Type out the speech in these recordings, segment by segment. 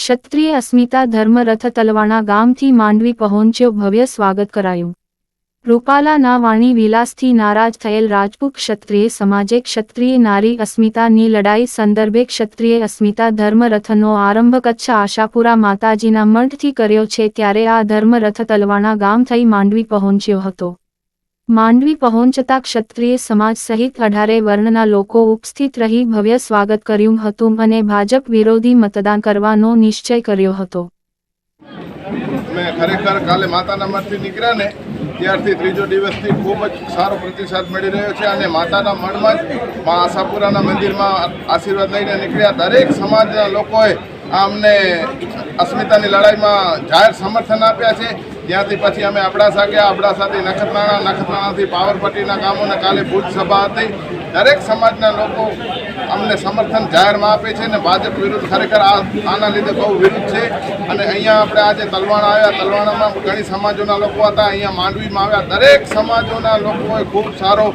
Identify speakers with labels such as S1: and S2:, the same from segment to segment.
S1: ક્ષત્રિય અસ્મિતા ધર્મરથ તલવાણા ગામથી માંડવી પહોંચ્યો, ભવ્ય સ્વાગત કરાયું. રૂપાલાના વાણી વિલાસથી નારાજ થયેલ રાજપૂત ક્ષત્રિય સમાજે ક્ષત્રિય નારી અસ્મિતાની લડાઈ સંદર્ભે ક્ષત્રિય અસ્મિતા ધર્મરથનો આરંભ કચ્છ આશાપુરા માતાજીના મઠથી કર્યો છે, ત્યારે આ ધર્મરથ તલવાણા ગામ થઈ માંડવી પહોંચ્યો હતો. માંડવી પહોંચતા ક્ષત્રિય સમાજ સહિત અઢારે વર્ણના લોકો ઉપસ્થિત રહી ભવ્ય સ્વાગત કર્યું હતું અને ભાજપ વિરોધી મતદાન કરવાનો નિશ્ચય કર્યો હતો.
S2: ખરેખર કાલે માતાના મઠથી નીકળ્યા ને, ત્યારથી ત્રીજો દિવસથી ખૂબ જ સારો પ્રતિસાદ મળી રહ્યો છે અને માતાના મઠમાં જ મા આશાપુરાના મંદિરમાં આશીર્વાદ લઈને નીકળ્યા. દરેક સમાજના લોકોએ અમને અસ્મિતાની લડાઈમાં જાહેર સમર્થન આપ્યા છે. ત્યાંથી પછી અમે અબડાસા ગયા અબડાસાથી નખત્રાણા, નખત્રાણાથી પાવરપટ્ટીના કામોને કાલે ભુજ સભા હતી. દરેક સમાજના લોકો અમને સમર્થન જાહેરમાં આપે છે અને ભાજપ વિરુદ્ધ ખરેખર આના લીધે બહુ વિરુદ્ધ છે. અને અહીંયા આપણે આજે તલવાણા આવ્યા. તલવાણામાં ઘણી સમાજોના લોકો હતા. અહીંયા માંડવીમાં આવ્યા. દરેક સમાજોના લોકોએ ખૂબ સારો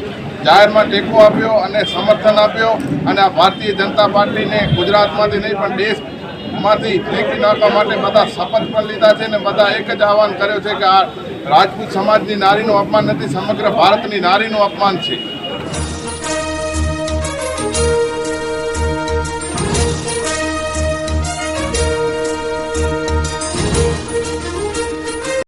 S2: જાહેરમાં ટેકો આપ્યો અને સમર્થન આપ્યો. અને આ ભારતીય જનતા પાર્ટીને ગુજરાતમાંથી નહીં પણ દેશમાંથી ફેંકી નાખવા માટે બધા શપથ પણ લીધા છે અને બધા એક જ આહવાન કર્યો છે કે આ રાજપૂત સમાજની નારીનું અપમાન નથી, સમગ્ર ભારતની નારીનું અપમાન છે.